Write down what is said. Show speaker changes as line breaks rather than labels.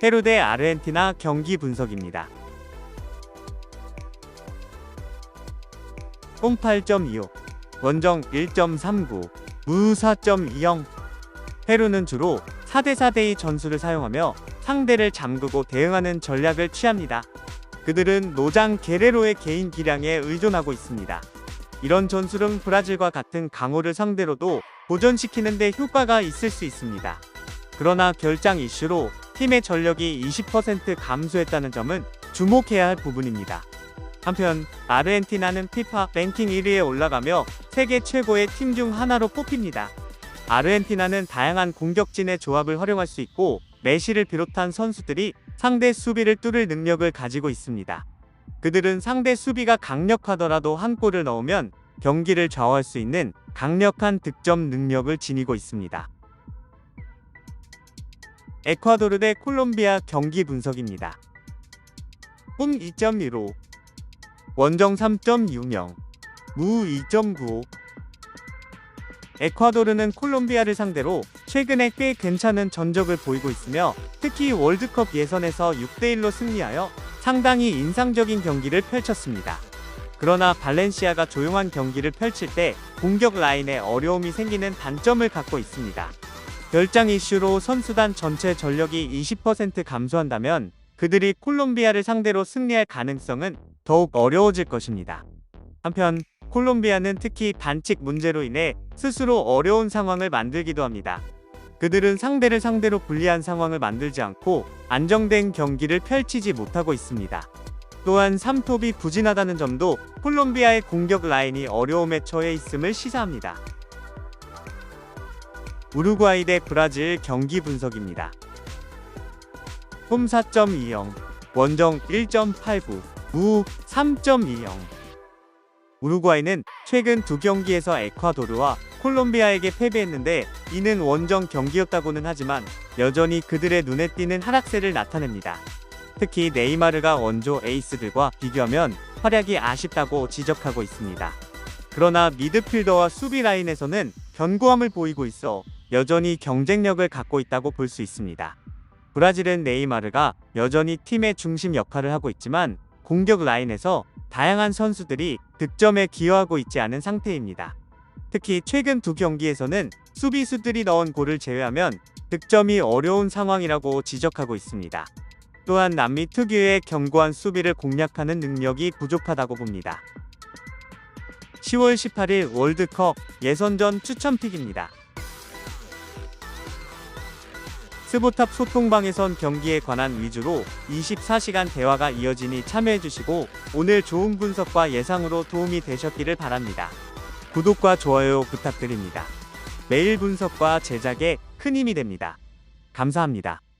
페루 대 아르헨티나 경기 분석입니다. 홈 8.25, 원정 1.39, 무 4.20. 페루는 주로 4대4대의 전술을 사용하며 상대를 잠그고 대응하는 전략을 취합니다. 그들은 노장 게레로의 개인 기량에 의존하고 있습니다. 이런 전술은 브라질과 같은 강호를 상대로도 보존시키는 데 효과가 있을 수 있습니다. 그러나 결장 이슈로 팀의 전력이 20% 감소했다는 점은 주목해야 할 부분입니다. 한편 아르헨티나는 피파 랭킹 1위에 올라가며 세계 최고의 팀 중 하나로 뽑힙니다. 아르헨티나는 다양한 공격진의 조합을 활용할 수 있고 메시를 비롯한 선수들이 상대 수비를 뚫을 능력을 가지고 있습니다. 그들은 상대 수비가 강력하더라도 한 골을 넣으면 경기를 좌우할 수 있는 강력한 득점 능력을 지니고 있습니다. 에콰도르 대 콜롬비아 경기 분석입니다. 홈 2.15, 원정 3.60, 무 2.95. 에콰도르는 콜롬비아를 상대로 최근에 꽤 괜찮은 전적을 보이고 있으며 특히 월드컵 예선에서 6대1로 승리하여 상당히 인상적인 경기를 펼쳤습니다. 그러나 발렌시아가 조용한 경기를 펼칠 때 공격 라인에 어려움이 생기는 단점을 갖고 있습니다. 결장 이슈로 선수단 전체 전력이 20% 감소한다면 그들이 콜롬비아를 상대로 승리할 가능성은 더욱 어려워질 것입니다. 한편 콜롬비아는 특히 반칙 문제로 인해 스스로 어려운 상황을 만들기도 합니다. 그들은 상대를 상대로 불리한 상황을 만들지 않고 안정된 경기를 펼치지 못하고 있습니다. 또한 3톱이 부진하다는 점도 콜롬비아의 공격 라인이 어려움에 처해 있음을 시사합니다. 우루과이 대 브라질 경기 분석입니다. 홈 4.20, 원정 1.89, 무 3.20. 우루과이는 최근 두 경기에서 에콰도르와 콜롬비아에게 패배했는데 이는 원정 경기였다고는 하지만 여전히 그들의 눈에 띄는 하락세를 나타냅니다. 특히 네이마르가 원조 에이스들과 비교하면 활약이 아쉽다고 지적하고 있습니다. 그러나 미드필더와 수비 라인에서는 견고함을 보이고 있어 여전히 경쟁력을 갖고 있다고 볼 수 있습니다. 브라질은 네이마르가 여전히 팀의 중심 역할을 하고 있지만 공격 라인에서 다양한 선수들이 득점에 기여하고 있지 않은 상태입니다. 특히 최근 두 경기에서는 수비수들이 넣은 골을 제외하면 득점이 어려운 상황이라고 지적하고 있습니다. 또한 남미 특유의 견고한 수비를 공략하는 능력이 부족하다고 봅니다. 10월 18일 월드컵 예선전 추천픽입니다. 스보탑 소통방에선 경기에 관한 위주로 24시간 대화가 이어지니 참여해주시고 오늘 좋은 분석과 예상으로 도움이 되셨기를 바랍니다. 구독과 좋아요 부탁드립니다. 매일 분석과 제작에 큰 힘이 됩니다. 감사합니다.